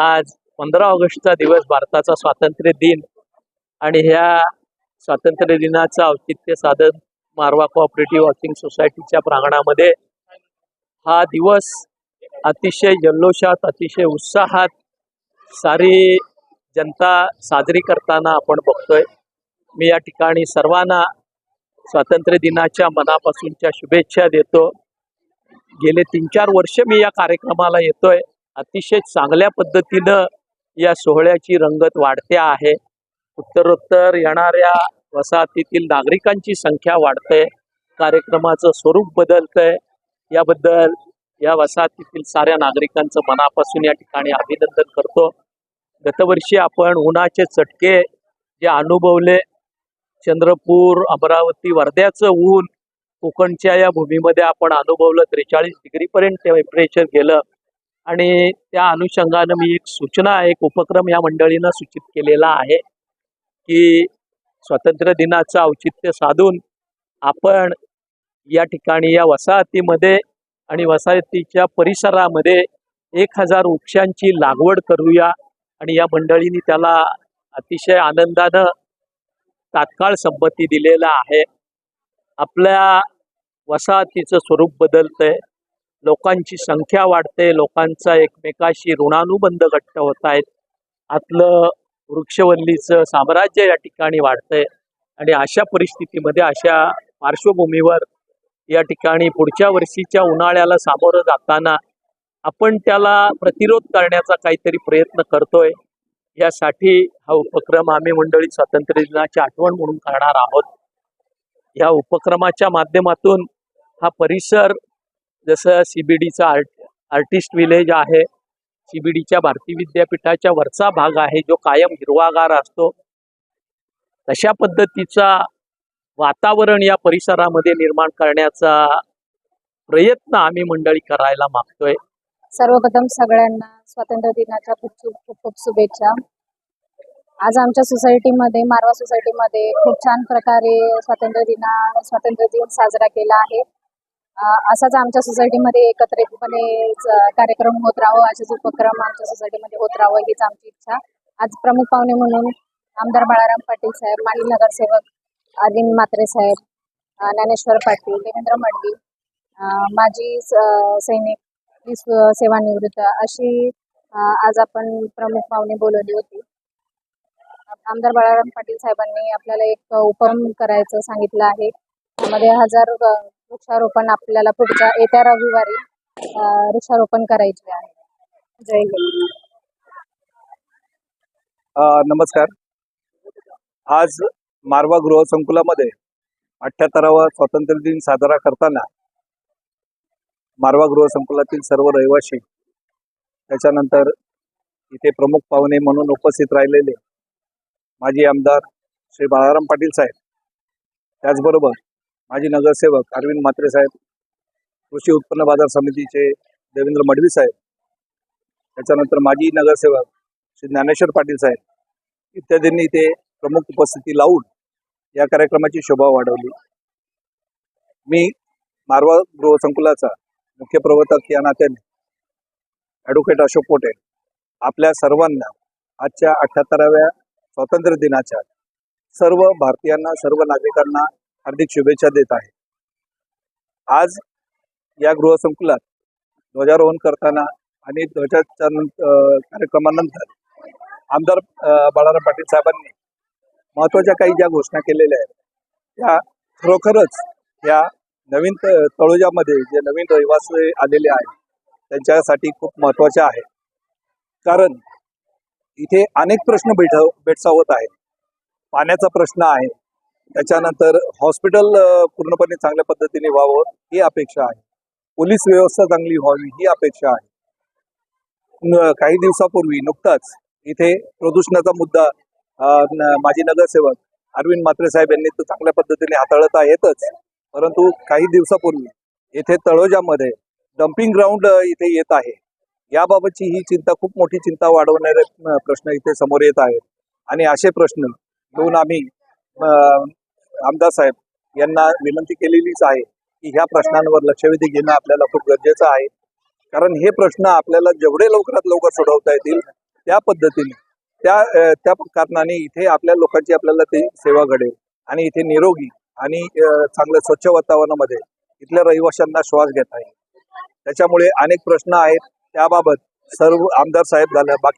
आज पंधरा ऑगस्टचा दिवस भारताचा स्वातंत्र्य दिन. आणि ह्या स्वातंत्र्य दिनाचं औचित्य साधन मारवा कोऑपरेटिव्ह वॉकिंग सोसायटीच्या प्रांगणामध्ये हा दिवस अतिशय जल्लोषात अतिशय उत्साहात सारी जनता साजरी करताना आपण बघतोय. मी या ठिकाणी सर्वांना स्वातंत्र्य दिनाच्या मनापासूनच्या शुभेच्छा देतो. गेले तीन चार वर्ष मी या कार्यक्रमाला येतोय. अतिशय चांगल्या पद्धतीनं या सोहळ्याची रंगत वाढते आहे. उत्तरोत्तर येणाऱ्या वसाहतीतील नागरिकांची संख्या वाढते कार्यक्रमाचं स्वरूप बदलतंय. याबद्दल या वसाहतीतील साऱ्या नागरिकांचं मनापासून या ठिकाणी अभिनंदन करतो. गतवर्षी आपण उन्हाचे चटके जे अनुभवले चंद्रपूर अमरावती वर्ध्याचं ऊन कोकणच्या या भूमीमध्ये आपण अनुभवलं त्रेचाळीस डिग्रीपर्यंत टेम्परेचर गेलं. आणि त्या अनुषंगानं मी एक सूचना एक उपक्रम या मंडळीनं सूचित केलेला आहे की स्वातंत्र्य दिनाचं औचित्य साधून आपण या ठिकाणी या वसाहतीमध्ये आणि वसाहतीच्या परिसरामध्ये एक हजार वृक्षांची लागवड करूया आणि या मंडळींनी त्याला अतिशय आनंदानं तात्काळ संमती दिलेला आहे. आपल्या वसाहतीचं स्वरूप बदलतंय. लोकांची संख्या वाढते लोकांचा एकमेकाशी ऋणानुबंध घट्ट होत आहेत. आतलं वृक्षवल्लीचं साम्राज्य या ठिकाणी वाढतंय आणि अशा परिस्थितीमध्ये अशा पार्श्वभूमीवर या ठिकाणी पुढच्या वर्षीच्या उन्हाळ्याला सामोरं जाताना आपण त्याला प्रतिरोध करण्याचा काहीतरी प्रयत्न करतोय. यासाठी हा उपक्रम आम्ही मंडळी स्वातंत्र्य दिनाची आठवण म्हणून करणार आहोत. या उपक्रमाच्या माध्यमातून हा परिसर जसं सीबीडीचा आर्ट आर्टिस्ट विलेज आहे शिबीडीच्या भारती विद्यापीठाच्या वरचा भाग आहे जो कायम हिरवागार असतो तशा पद्धतीचा वातावरण या परिसरामध्ये निर्माण करण्याचा प्रयत्न आम्ही मंडळी करायला मागतोय. सर्वप्रथम सगळ्यांना स्वातंत्र्य दिनाच्या खूप खूप खूप शुभेच्छा. आज आमच्या सोसायटीमध्ये मारवा सोसायटीमध्ये खूप छान प्रकारे स्वातंत्र्य दिना स्वातंत्र्य दिन साजरा केला आहे. असाच आमच्या सोसायटीमध्ये एकत्रितपणे कार्यक्रम होत राहावं असेच उपक्रम आमच्या सोसायटीमध्ये होत राहावं हीच आमची इच्छा. आज प्रमुख पाहुणे म्हणून आमदार बाळाराम पाटील साहेब माजी नगरसेवक अरविंद म्हात्रे साहेब ज्ञानेश्वर पाटील देवेंद्र मडवी माजी स- सैनिक सेवानिवृत्त अशी आज आपण प्रमुख पाहुणे बोलवली होती. आमदार बाळाराम पाटील साहेबांनी आपल्याला एक उपक्रम करायचं सांगितलं आहे. त्यामध्ये हजार वृक्षारोपण आपल्याला पुढच्या येत्या रविवारी वृक्षारोपण करायचे आहे. जय नमस्कार. आज मारवा गृहसंकुलामध्ये अठ्ठ्याहत्तरावा स्वातंत्र्य दिन साजरा करताना मारवा गृहसंकुलातील सर्व रहिवासी त्याच्यानंतर इथे प्रमुख पाहुणे म्हणून उपस्थित राहिलेले माजी आमदार श्री बाळाराम पाटील साहेब. त्याचबरोबर माजी नगरसेवक अरविंद म्हात्रे साहेब कृषी उत्पन्न बाजार समितीचे देवेंद्र मडवी साहेब त्याच्यानंतर माजी नगरसेवक श्री ज्ञानेश्वर पाटील साहेब इत्यादींनी इथे प्रमुख उपस्थिती लावून या कार्यक्रमाची शोभा वाढवली. मी मारवा गृहसंकुलाचा मुख्य प्रवर्तक या नात्याने ॲडव्होकेट अशोक पोटे आपल्या सर्वांना आजच्या अठ्ठ्याहत्तराव्या स्वातंत्र्य दिनाच्या सर्व भारतीयांना सर्व नागरिकांना हार्दिक शुभेच्छा देत आहे. आज या गृहसंकुलात ध्वजारोहण करताना आणि ध्वजाच्या कार्यक्रमानंतर आमदार बाळाराम पाटील साहेबांनी महत्त्वाच्या काही ज्या घोषणा केलेल्या आहेत त्या खरोखरच या नवीन तळोजामध्ये जे नवीन रहिवासी आलेले आहेत त्यांच्यासाठी खूप महत्त्वाच्या आहेत. कारण इथे अनेक प्रश्न भेट भेडसावत आहेत. पाण्याचा प्रश्न आहे त्याच्यानंतर हॉस्पिटल पूर्णपणे चांगल्या पद्धतीने व्हावं ही अपेक्षा आहे. पोलीस व्यवस्था चांगली व्हावी ही अपेक्षा आहे. काही दिवसापूर्वी नुकताच इथे प्रदूषणाचा मुद्दा माजी नगरसेवक अरविंद म्हात्रे साहेब यांनी तो चांगल्या पद्धतीने हाताळता येतच परंतु काही दिवसापूर्वी येथे तळोजामध्ये डम्पिंग ग्राउंड इथे येत आहे. याबाबतची ही चिंता खूप मोठी चिंता वाढवणारे प्रश्न इथे समोर येत आहेत. आणि असे प्रश्न घेऊन आम्ही अ, आमदार साहेब यांना विनंती केलेलीच आहे की ह्या प्रश्नांवर लक्षवेधी घेणं आपल्याला खूप गरजेचं आहे. कारण हे प्रश्न आपल्याला जेवढे लवकरात लवकर सोडवता येतील त्या पद्धतीने त्या त्या कारणाने इथे आपल्या लोकांची आपल्याला ती सेवा घडेल. आणि इथे निरोगी आणि चांगल्या चांगलं स्वच्छ वातावरणामध्ये इथल्या रहिवाशांना श्वास घेता येईल. त्याच्यामुळे अनेक प्रश्न आहेत. त्याबाबत सर्व आमदार साहेब झाल्या बाकी